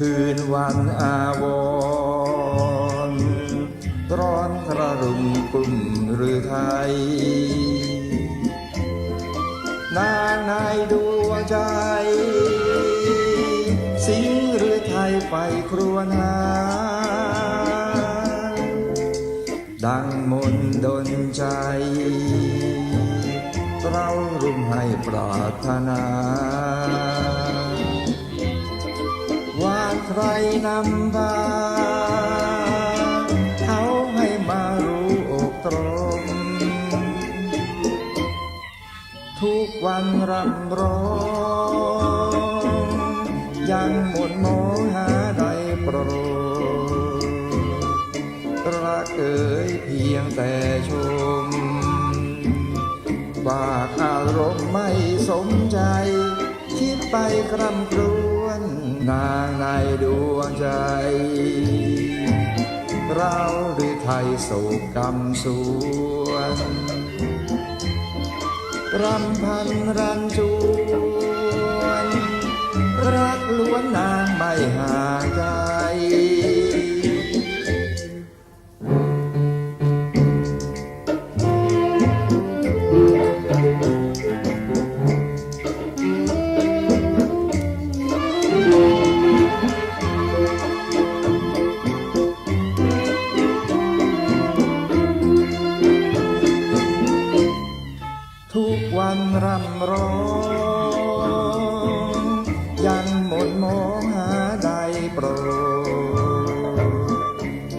านวันอาวรร้อนกระรุมกลุ่มหรือไทย นางในดวงใจ สิงหรือไทยไฟครัวญหาดังมนต์ดนใจ เรารุ่มให้ปรารถนา ใครนำพาเขาให้มารู้อกตรง ทุกวันรำร้อง ยังหมดมองหาใดโปรดรักเอ่ยเพียงแต่ชมฝาอารมณ์ไม่สมใจ ไปคร่ำครวญนางในดวงใจ เราหรือไทยโศกกรรมสวนรำพันรันจวน รำร้องยังหมดมองหาใดโปร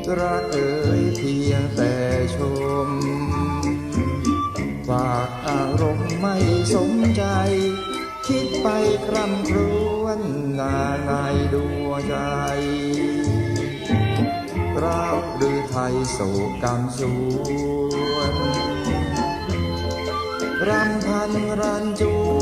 ดรักเอ่ยเพียงแต่ชมฝากอารมณ์ไม่สมใจ คิดไปคร่ำครวญนาในดวงใจราหรือไทยโศกกรรมสวน รำพันรันจวน